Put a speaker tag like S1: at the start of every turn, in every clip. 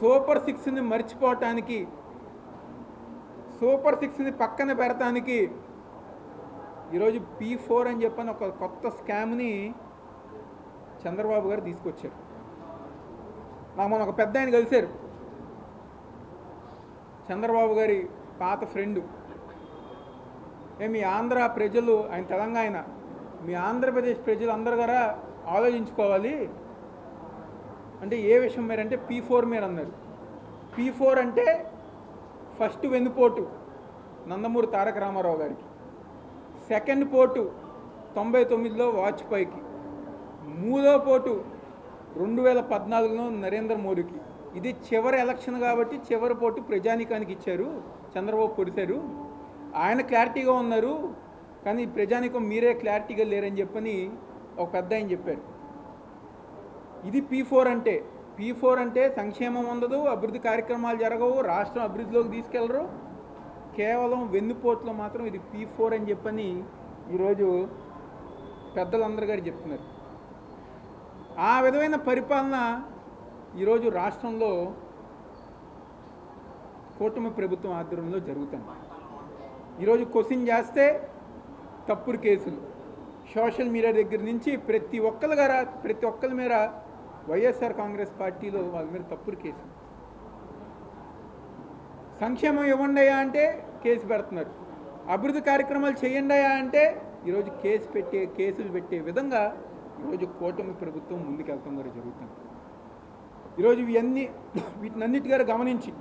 S1: Super సిక్స్ని మర్చిపోవటానికి super సిక్స్ని పక్కన పెడటానికి ఈరోజు P four అని చెప్పని ఒక కొత్త స్కామ్ని చంద్రబాబు గారు తీసుకొచ్చారు. నాకు మన ఒక పెద్ద ఆయన కలిశారు. చంద్రబాబు గారి పాత ఫ్రెండు. ఏ మీ ఆంధ్ర ప్రజలు ఆయన తెలంగాణ మీ ఆంధ్రప్రదేశ్ ప్రజలు అందరు కూడా ఆలోచించుకోవాలి. అంటే ఏ విషయం మీరు అంటే పీ ఫోర్ మీరు అన్నారు పీ ఫోర్ అంటే ఫస్ట్ వెన్నుపోటు నందమూరి తారక రామారావు గారికి. సెకండ్ పోటు తొంభై తొమ్మిదిలో వాజ్పేయికి. మూడో పోటు రెండు వేల పద్నాలుగులో నరేంద్ర మోడీకి. ఇది చివరి ఎలక్షన్ కాబట్టి చివరి పోటు ప్రజానికానికి ఇచ్చారు చంద్రబాబు పొడిశారు ఆయన క్లారిటీగా ఉన్నారు కానీ ప్రజానికం మీరే క్లారిటీగా లేరని చెప్పని ఒక పెద్ద ఆయన చెప్పారు. ఇది పీ ఫోర్ అంటే. పీ ఫోర్ అంటే సంక్షేమం ఉండదు అభివృద్ధి కార్యక్రమాలు జరగవు రాష్ట్రం అభివృద్ధిలోకి తీసుకెళ్ళరు. కేవలం వెన్నుపోట్లో మాత్రం ఇది పీ ఫోర్ అని చెప్పని ఈరోజు పెద్దలందరూ గారు చెప్తున్నారు. ఆ విధమైన పరిపాలన ఈరోజు రాష్ట్రంలో కూటమి ప్రభుత్వం ఆధ్వర్యంలో జరుగుతుంది. ఈరోజు క్వశ్చన్ చేస్తే తప్పుడు కేసులు. సోషల్ మీడియా దగ్గర నుంచి ప్రతి ఒక్కరి గారా ప్రతి ఒక్కరి మీద వైఎస్ఆర్ కాంగ్రెస్ పార్టీలో వాళ్ళ మీద తప్పుడు కేసు. సంక్షేమం ఇవ్వండియా అంటే కేసు పెడుతున్నారు. అభివృద్ధి కార్యక్రమాలు చేయండియా అంటే ఈరోజు కేసు పెట్టే కేసులు పెట్టే విధంగా ఈరోజు కూటమి ప్రభుత్వం ముందుకెళ్తాం కూడా జరుగుతుంది ఈరోజు ఇవన్నీ వీటినన్నిటిగా గారు గమనించి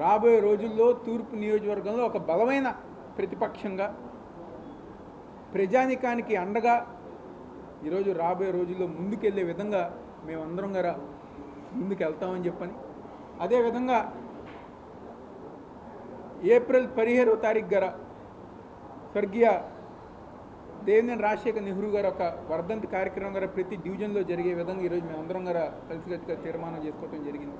S1: రాబోయే రోజుల్లో తూర్పు నియోజకవర్గంలో ఒక బలమైన ప్రతిపక్షంగా ప్రజానికానికి అండగా ఈరోజు రాబోయే రోజుల్లో ముందుకెళ్ళే విధంగా మేమందరం గారా ముందుకు వెళ్తామని చెప్పని అదేవిధంగా ఏప్రిల్ పదిహేడవ తారీఖు గల స్వర్గీయ దేవేంద్ర రాజశేఖర్ నెహ్రూ గారు ఒక వర్ధంతి కార్యక్రమం గారు ప్రతి డివిజన్లో జరిగే విధంగా ఈరోజు మేమందరం గారు కలిసికట్టుగా తీర్మానం చేసుకోవడం జరిగింది.